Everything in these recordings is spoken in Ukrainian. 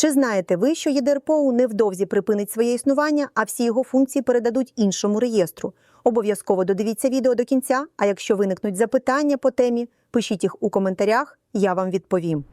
Чи знаєте ви, що ЄДРПОУ невдовзі припинить своє існування, а всі його функції передадуть іншому реєстру? Обов'язково додивіться відео до кінця. А якщо виникнуть запитання по темі, пишіть їх у коментарях, я вам відповім.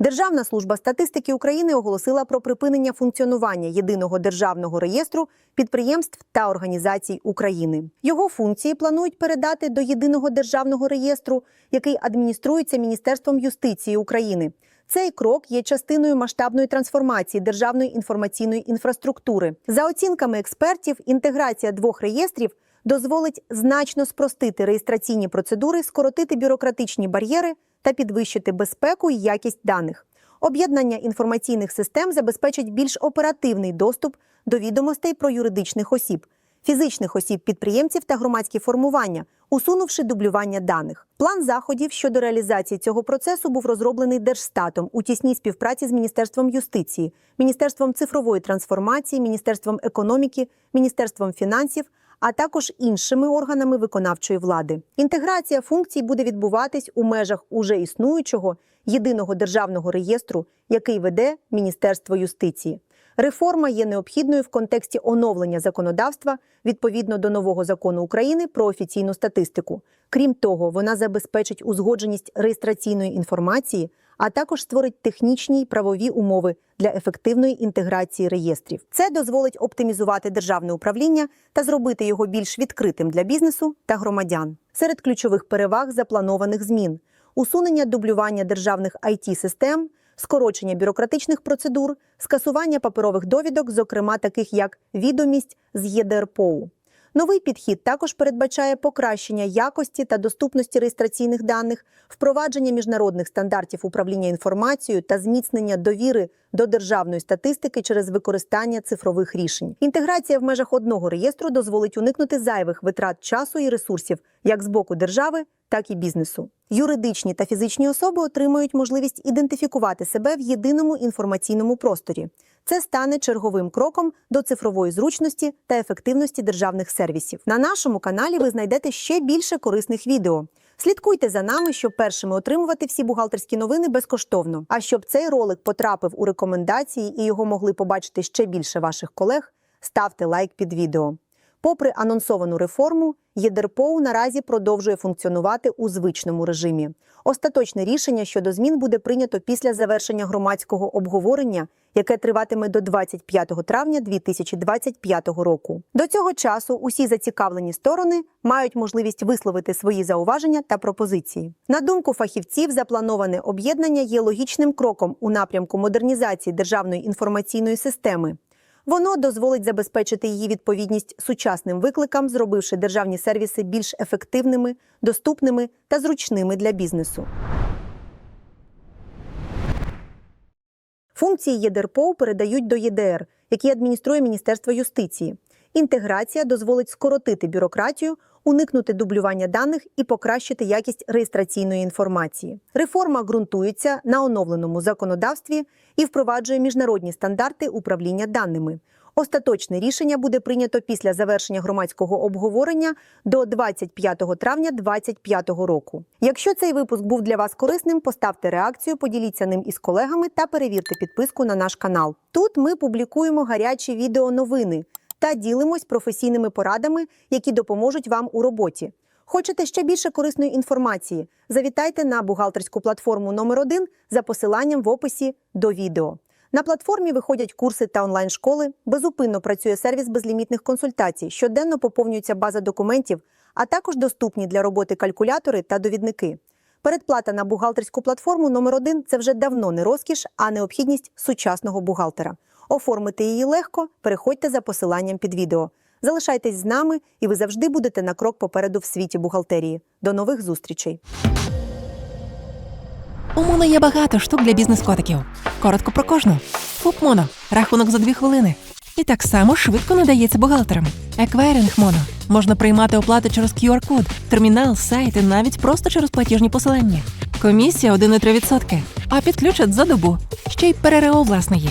Державна служба статистики України оголосила про припинення функціонування єдиного державного реєстру підприємств та організацій України. Його функції планують передати до єдиного державного реєстру, який адмініструється Міністерством юстиції України. Цей крок є частиною масштабної трансформації державної інформаційної інфраструктури. За оцінками експертів, інтеграція двох реєстрів дозволить значно спростити реєстраційні процедури, скоротити бюрократичні бар'єри та підвищити безпеку і якість даних. Об'єднання інформаційних систем забезпечить більш оперативний доступ до відомостей про юридичних осіб, фізичних осіб підприємців та громадські формування, усунувши дублювання даних. План заходів щодо реалізації цього процесу був розроблений Держстатом у тісній співпраці з Міністерством юстиції, Міністерством цифрової трансформації, Міністерством економіки, Міністерством фінансів, а також іншими органами виконавчої влади. Інтеграція функцій буде відбуватись у межах уже існуючого єдиного державного реєстру, який веде Міністерство юстиції. Реформа є необхідною в контексті оновлення законодавства відповідно до нового закону України про офіційну статистику. Крім того, вона забезпечить узгодженість реєстраційної інформації, а також створить технічні й правові умови для ефективної інтеграції реєстрів. Це дозволить оптимізувати державне управління та зробити його більш відкритим для бізнесу та громадян. Серед ключових переваг запланованих змін: усунення дублювання державних it систем скорочення бюрократичних процедур, скасування паперових довідок, зокрема таких як відомість з ЄДРПОУ. Новий підхід також передбачає покращення якості та доступності реєстраційних даних, впровадження міжнародних стандартів управління інформацією та зміцнення довіри до державної статистики через використання цифрових рішень. Інтеграція в межах одного реєстру дозволить уникнути зайвих витрат часу і ресурсів як з боку держави, так і бізнесу. Юридичні та фізичні особи отримують можливість ідентифікувати себе в єдиному інформаційному просторі. Це стане черговим кроком до цифрової зручності та ефективності державних сервісів. На нашому каналі ви знайдете ще більше корисних відео. Слідкуйте за нами, щоб першими отримувати всі бухгалтерські новини безкоштовно. А щоб цей ролик потрапив у рекомендації і його могли побачити ще більше ваших колег, ставте лайк під відео. Попри анонсовану реформу, ЄДРПОУ наразі продовжує функціонувати у звичному режимі. Остаточне рішення щодо змін буде прийнято після завершення громадського обговорення, яке триватиме до 25 травня 2025 року. До цього часу усі зацікавлені сторони мають можливість висловити свої зауваження та пропозиції. На думку фахівців, заплановане об'єднання є логічним кроком у напрямку модернізації державної інформаційної системи. Воно дозволить забезпечити її відповідність сучасним викликам, зробивши державні сервіси більш ефективними, доступними та зручними для бізнесу. Функції ЄДРПО передають до ЄДР, які адмініструє Міністерство юстиції. Інтеграція дозволить скоротити бюрократію, уникнути дублювання даних і покращити якість реєстраційної інформації. Реформа ґрунтується на оновленому законодавстві і впроваджує міжнародні стандарти управління даними. Остаточне рішення буде прийнято після завершення громадського обговорення до 25 травня 2025 року. Якщо цей випуск був для вас корисним, поставте реакцію, поділіться ним із колегами та перевірте підписку на наш канал. Тут ми публікуємо гарячі відео новини та ділимось професійними порадами, які допоможуть вам у роботі. Хочете ще більше корисної інформації? Завітайте на бухгалтерську платформу номер 1 за посиланням в описі до відео. На платформі виходять курси та онлайн-школи, безупинно працює сервіс безлімітних консультацій, щоденно поповнюється база документів, а також доступні для роботи калькулятори та довідники. Передплата на бухгалтерську платформу номер 1 це вже давно не розкіш, а необхідність сучасного бухгалтера. Оформити її легко, переходьте за посиланням під відео. Залишайтесь з нами, і ви завжди будете на крок попереду в світі бухгалтерії. До нових зустрічей! У Моно є багато штук для бізнес-котиків. Коротко про кожну. ФУП Моно. Рахунок за дві хвилини. І так само швидко надається бухгалтерам. Еквайринг Моно. Можна приймати оплати через QR-код, термінал, сайт і навіть просто через платіжні посилання. Комісія 1,3%. А підключать за добу. Ще й ПРРО власне є.